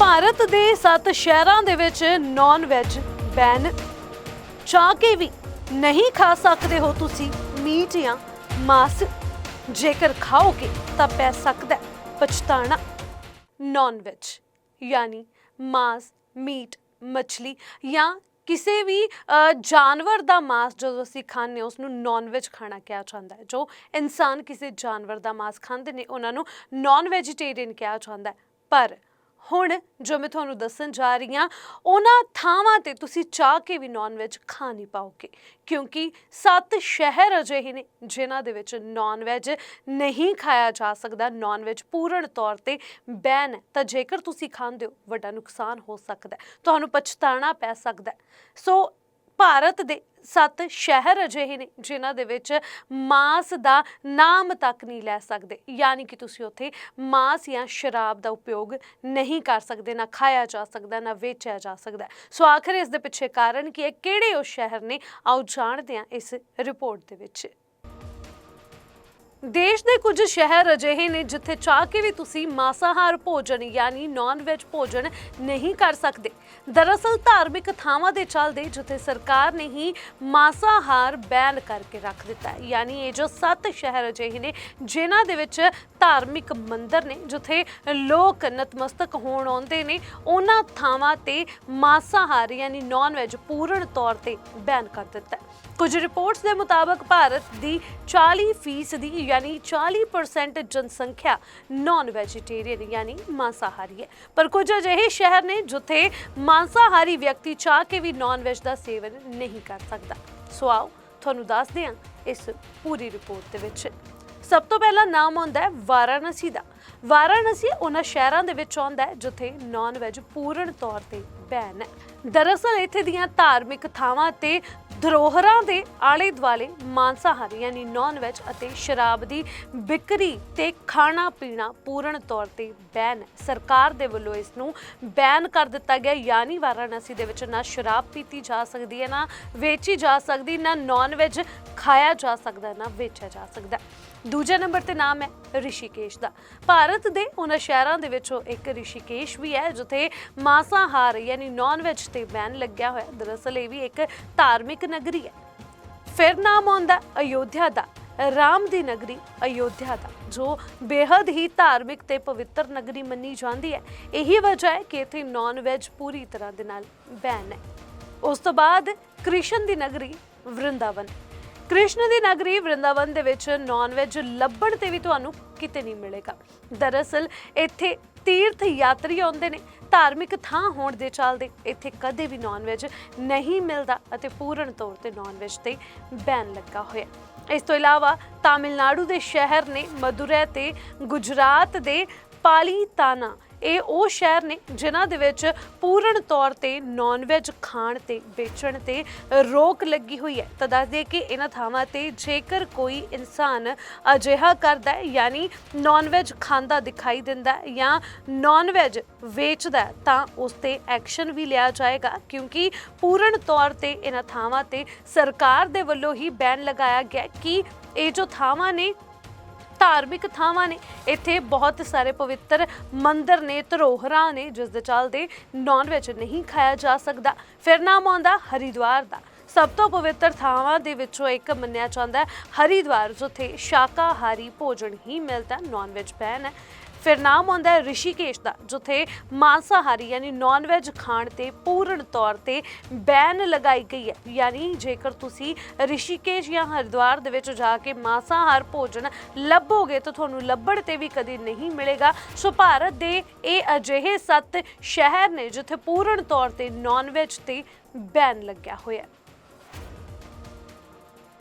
ਭਾਰਤ ਦੇ 7 ਸ਼ਹਿਰਾਂ ਦੇ ਵਿੱਚ ਨਾਨ ਵੈਜ ਬੈਨ ਚਾਹ ਕੇ ਵੀ ਨਹੀਂ ਖਾ ਸਕਦੇ ਹੋ ਤੁਸੀਂ। ਮੀਟ ਜਾਂ ਮਾਸ ਜੇਕਰ ਖਾਓਗੇ ਤਾਂ ਪੈ ਸਕਦਾ ਪਛਤਾਣਾ। ਨਾਨ ਵੈਜ ਯਾਨੀ ਮਾਸ, ਮੀਟ, ਮੱਛਲੀ ਜਾਂ ਕਿਸੇ ਵੀ ਜਾਨਵਰ ਦਾ ਮਾਸ ਜਦੋਂ ਅਸੀਂ ਖਾਂਦੇ ਹਾਂ ਉਸ ਨੂੰ ਨਾਨ ਵੈਜ ਖਾਣਾ ਕਿਹਾ ਜਾਂਦਾ ਹੈ। ਜੋ ਇਨਸਾਨ ਕਿਸੇ ਜਾਨਵਰ ਦਾ ਮਾਸ ਖਾਂਦੇ ਨੇ, ਉਹਨਾਂ ਨੂੰ ਨਾਨ ਵੈਜੀਟੇਰੀਅਨ ਕਿਹਾ ਜਾਂਦਾ ਹੈ। ਪਰ ਹੁਣ ਜੋ ਮੈਂ ਤੁਹਾਨੂੰ ਦੱਸਣ ਜਾ ਰਹੀ ਹਾਂ, ਉਹਨਾਂ ਥਾਵਾਂ ਤੇ ਤੁਸੀਂ ਚਾਹ ਕੇ ਵੀ ਨਾਨ ਵੈਜ ਖਾ ਨਹੀਂ ਪਾਓਗੇ, ਕਿਉਂਕਿ ਸੱਤ ਸ਼ਹਿਰ ਅਜਿਹੇ ਨੇ ਜਿਨ੍ਹਾਂ ਦੇ ਵਿੱਚ ਨਾਨ ਵੈਜ ਨਹੀਂ ਖਾਇਆ ਜਾ ਸਕਦਾ। ਨਾਨ ਵੈਜ ਪੂਰਨ ਤੌਰ ਤੇ ਬੈਨ ਹੈ, ਤਾਂ ਜੇਕਰ ਤੁਸੀਂ ਖਾਂਦੇ ਹੋ, ਵੱਡਾ ਨੁਕਸਾਨ ਹੋ ਸਕਦਾ ਹੈ, ਤੁਹਾਨੂੰ ਪਛਤਾਣਾ ਪੈ ਸਕਦਾ ਹੈ। ਸੋ ਭਾਰਤ ਦੇ ਸੱਤ ਸ਼ਹਿਰ ਅਜਿਹੇ ਨੇ ਜਿਨ੍ਹਾਂ ਦੇ ਵਿੱਚ ਮਾਸ ਦਾ ਨਾਮ ਤੱਕ ਨਹੀਂ ਲੈ ਸਕਦੇ। ਯਾਨੀ ਕਿ ਤੁਸੀਂ ਉੱਥੇ ਮਾਸ ਜਾਂ ਸ਼ਰਾਬ ਦਾ ਉਪਯੋਗ ਨਹੀਂ ਕਰ ਸਕਦੇ, ਨਾ ਖਾਇਆ ਜਾ ਸਕਦਾ, ਨਾ ਵੇਚਿਆ ਜਾ ਸਕਦਾ। ਸੋ ਆਖਰ ਇਸ ਦੇ ਪਿੱਛੇ ਕਾਰਨ ਕੀ ਹੈ? ਕਿਹੜੇ ਉਹ ਸ਼ਹਿਰ ਨੇ? ਆਓ ਜਾਣਦੇ ਹਾਂ ਇਸ ਰਿਪੋਰਟ ਦੇ ਵਿੱਚ। ਦੇਸ਼ ਦੇ ਕੁਝ ਸ਼ਹਿਰ ਅਜਿਹੇ ਨੇ ਜਿੱਥੇ ਚਾਹ ਕੇ ਵੀ ਤੁਸੀਂ ਮਾਸਾਹਾਰ ਭੋਜਨ ਯਾਨੀ ਨਾਨ ਵੈਜ ਭੋਜਨ ਨਹੀਂ ਕਰ ਸਕਦੇ। ਦਰਅਸਲ ਧਾਰਮਿਕ ਥਾਵਾਂ ਦੇ ਚੱਲਦੇ ਜਿੱਥੇ ਸਰਕਾਰ ਨੇ ਹੀ ਮਾਸਾਹਾਰ ਬੈਨ ਕਰਕੇ ਰੱਖ ਦਿੱਤਾ ਹੈ। ਯਾਨੀ ਇਹ ਜੋ ਸੱਤ ਸ਼ਹਿਰ ਅਜਿਹੇ ਨੇ, ਜਿਨ੍ਹਾਂ ਦੇ ਵਿੱਚ ਧਾਰਮਿਕ ਮੰਦਰ ਨੇ, ਜਿੱਥੇ ਲੋਕ ਨਤਮਸਤਕ ਹੋਣ ਆਉਂਦੇ ਨੇ, ਉਹਨਾਂ ਥਾਵਾਂ ਤੇ ਮਾਸਾਹਾਰ ਯਾਨੀ ਨਾਨ ਵੈਜ ਪੂਰਨ ਤੌਰ ਤੇ ਬੈਨ ਕਰ ਦਿੱਤਾ ਕੁਝ ਰਿਪੋਰਟਸ ਦੇ ਮੁਤਾਬਕ ਭਾਰਤ ਦੀ 40% ਦੀ ਯਾਨੀ 40% ਜਨਸੰਖਿਆ ਨਾਨ ਵੈਜੀਟੇਰੀਅਨ ਯਾਨੀ ਮਾਂਸਾਹਾਰੀ ਹੈ ਪਰ ਕੁਝ ਅਜਿਹੇ ਸ਼ਹਿਰ ਨੇ ਜਿੱਥੇ ਮਾਂਸਾਹਾਰੀ ਵਿਅਕਤੀ ਚਾਹ ਕੇ ਵੀ ਨਾਨ ਵੈਜ ਦਾ ਸੇਵਨ ਨਹੀਂ ਕਰ ਸਕਦਾ ਸੋ ਆਓ ਤੁਹਾਨੂੰ ਦੱਸਦੇ ਹਾਂ ਇਸ ਪੂਰੀ ਰਿਪੋਰਟ ਦੇ ਵਿੱਚ ਸਭ ਤੋਂ ਪਹਿਲਾ ਨਾਮ ਆਉਂਦਾ ਹੈ ਵਾਰਾਣਸੀ ਦਾ ਵਾਰਾਣਸੀ ਉਹਨਾਂ ਸ਼ਹਿਰਾਂ ਦੇ ਵਿੱਚ ਆਉਂਦਾ ਹੈ ਜਿੱਥੇ ਨਾਨ ਵੈਜ ਪੂਰਨ ਤੌਰ ਤੇ ਬੈਨ ਹੈ ਦਰਅਸਲ ਇੱਥੇ ਦੀਆਂ ਧਾਰਮਿਕ ਥਾਵਾਂ ਤੇ ਧਰੋਹਰਾਂ ਦੇ ਆਲੇ ਦੁਆਲੇ ਮਾਂਸਾਹਾਰੀ ਯਾਨੀ ਨਾਨ ਵੈਜ ਅਤੇ ਸ਼ਰਾਬ ਦੀ ਵਿਕਰੀ ਤੇ ਖਾਣਾ ਪੀਣਾ ਪੂਰਨ ਤੌਰ ਤੇ ਬੈਨ। ਹੈ ਸਰਕਾਰ ਦੇ ਵੱਲੋਂ ਇਸ ਨੂੰ ਬੈਨ ਕਰ ਦਿੱਤਾ ਗਿਆ। ਯਾਨੀ ਵਾਰਾਣਸੀ ਦੇ ਵਿੱਚ ਨਾ ਸ਼ਰਾਬ ਪੀਤੀ ਜਾ ਸਕਦੀ ਹੈ, ਨਾ ਵੇਚੀ ਜਾ ਸਕਦੀ, ਨਾ ਨਾਨ ਵੈਜ ਖਾਇਆ ਜਾ ਸਕਦਾ, ਨਾ ਵੇਚਿਆ ਜਾ ਸਕਦਾ। ਦੂਜੇ ਨੰਬਰ ਤੇ ਨਾਮ ਹੈ ਰਿਸ਼ੀਕੇਸ਼ ਦਾ। ਭਾਰਤ ਦੇ ਉਹਨਾਂ ਸ਼ਹਿਰਾਂ ਦੇ ਵਿੱਚੋਂ ਇੱਕ ਰਿਸ਼ੀਕੇਸ਼ ਵੀ ਹੈ, ਜਿੱਥੇ ਮਾਸਾਹਾਰ ਯਾਨੀ ਨਾਨ ਵੈਜ ਤੇ ਬੈਨ ਲੱਗਿਆ ਹੋਇਆ। ਦਰਅਸਲ ਇਹ ਵੀ ਇੱਕ ਧਾਰਮਿਕ ਨਗਰੀ ਹੈ। ਫਿਰ ਨਾਮ ਆਉਂਦਾ ਅਯੋਧਿਆ ਦਾ। ਰਾਮ ਦੀ ਨਗਰੀ ਅਯੋਧਿਆ ਦਾ, ਜੋ ਬੇहद ਹੀ ਧਾਰਮਿਕ ਤੇ ਪਵਿੱਤਰ ਨਗਰੀ ਮੰਨੀ ਜਾਂਦੀ ਹੈ। ਇਹੀ ਵਜ੍ਹਾ ਹੈ ਕਿ ਇੱਥੇ ਨਾਨ ਵੈਜ ਪੂਰੀ ਤਰ੍ਹਾਂ ਦੇ ਨਾਲ ਬੈਨ ਹੈ। ਉਸ ਤੋਂ ਬਾਅਦ ਕ੍ਰਿਸ਼ਨ ਦੀ ਨਗਰੀ ਵਰਿੰਦਾਵਨ। ਕ੍ਰਿਸ਼ਨ ਦੀ ਨਗਰੀ ਵ੍ਰਿੰਦਾਵਨ ਦੇ ਵਿੱਚ ਨਾਨ ਵੈਜ ਲੱਭਣ ਤੇ ਵੀ ਤੁਹਾਨੂੰ ਕਿਤੇ ਨਹੀਂ ਮਿਲੇਗਾ। ਦਰਅਸਲ, ਇੱਥੇ ਤੀਰਥ ਯਾਤਰੀ ਆਉਂਦੇ ਨੇ, ਧਾਰਮਿਕ ਥਾਂ ਹੋਣ ਦੇ ਚੱਲਦੇ ਇੱਥੇ ਕਦੇ ਵੀ ਨਾਨ ਵੈਜ ਨਹੀਂ ਮਿਲਦਾ ਅਤੇ ਪੂਰਨ ਤੌਰ ਤੇ ਨਾਨ ਵੈਜ ਤੇ ਬੈਨ ਲੱਗਾ ਹੋਇਆ। ਇਸ ਤੋਂ ਇਲਾਵਾ ਤਾਮਿਲਨਾਡੂ ਦੇ ਸ਼ਹਿਰ ਨੇ ਮਦੁਰੈ ਤੇ ਗੁਜਰਾਤ ਦੇ ਪਾਲੀਤਾਨਾ ਇਹ ਉਹ ਸ਼ਹਿਰ ਨੇ ਜਿਨ੍ਹਾਂ ਦੇ ਵਿੱਚ ਪੂਰਨ ਤੌਰ ਤੇ ਨਾਨ ਵੈਜ ਖਾਣ ਤੇ ਵੇਚਣ ਤੇ ਰੋਕ ਲੱਗੀ ਹੋਈ ਹੈ। ਤਾਂ ਦੱਸ ਦਈਏ ਕਿ ਇਹਨਾਂ ਥਾਵਾਂ ਤੇ ਜੇਕਰ ਕੋਈ ਇਨਸਾਨ ਅਜਿਹਾ ਕਰਦਾ ਹੈ, ਯਾਨੀ ਨਾਨ ਵੈਜ ਖਾਂਦਾ ਦਿਖਾਈ ਦਿੰਦਾ ਹੈ ਜਾਂ ਨਾਨ ਵੈਜ ਵੇਚਦਾ ਤਾਂ ਉਸ ਤੇ ਐਕਸ਼ਨ ਵੀ ਲਿਆ ਜਾਏਗਾ। ਕਿਉਂਕਿ ਪੂਰਨ ਤੌਰ ਤੇ ਇਹਨਾਂ ਥਾਵਾਂ ਤੇ ਸਰਕਾਰ ਦੇ ਵੱਲੋਂ ਹੀ ਬੈਨ ਲਗਾਇਆ ਗਿਆ ਕਿ ਇਹ ਜੋ ਥਾਵਾਂ ਨੇ ਧਾਰਮਿਕ ਥਾਵਾਂ ਨੇ। ਇੱਥੇ ਬਹੁਤ ਸਾਰੇ ਪਵਿੱਤਰ ਮੰਦਿਰ ਨੇ, ਧਰੋਹਰਾਂ ਨੇ, ਜਿਸ ਦੇ ਚੱਲਦੇ ਨਾਨ ਵੈਜ ਨਹੀਂ ਖਾਇਆ ਜਾ ਸਕਦਾ। ਫਿਰ ਨਾਮ ਆਉਂਦਾ ਹਰਿਦੁਆਰ ਦਾ। ਸਭ ਤੋਂ ਪਵਿੱਤਰ ਥਾਵਾਂ ਦੇ ਵਿੱਚੋਂ ਇੱਕ ਮੰਨਿਆ ਜਾਂਦਾ ਹੈ ਹਰਿਦੁਆਰ, ਜਿੱਥੇ ਸ਼ਾਕਾਹਾਰੀ ਭੋਜਨ ਹੀ ਮਿਲਦਾ ਨਾਨ ਵੈਜ ਬੈਨ ਹੈ। ਫਿਰ ਨਾਮ ਆਉਂਦਾ ਹੈ ਰਿਸ਼ੀਕੇਸ਼ ਦਾ, ਜਿੱਥੇ ਮਾਂਸਾਹਾਰੀ ਯਾਨੀ ਨਾਨ ਵੈਜ ਖਾਣ ਤੇ ਪੂਰਨ ਤੌਰ ਤੇ ਬੈਨ ਲਗਾਈ ਗਈ ਹੈ। ਯਾਨੀ ਜੇਕਰ ਤੁਸੀਂ ਰਿਸ਼ੀਕੇਸ਼ ਜਾਂ ਹਰਿਦੁਆਰ ਦੇ ਵਿੱਚ ਜਾ ਕੇ ਮਾਂਸਾਹਾਰ ਭੋਜਨ ਲੱਭੋਗੇ ਤਾਂ ਤੁਹਾਨੂੰ ਲੱਭਣ ਤੇ ਵੀ ਕਦੀ ਨਹੀਂ ਮਿਲੇਗਾ। ਸੋ ਭਾਰਤ ਦੇ ਇਹ ਅਜਿਹੇ ਸੱਤ ਸ਼ਹਿਰ ਨੇ ਜਿੱਥੇ ਪੂਰਨ ਤੌਰ ਤੇ ਨਾਨ ਵੈਜ ਤੇ ਬੈਨ ਲੱਗਿਆ ਹੋਇਆ ਹੈ।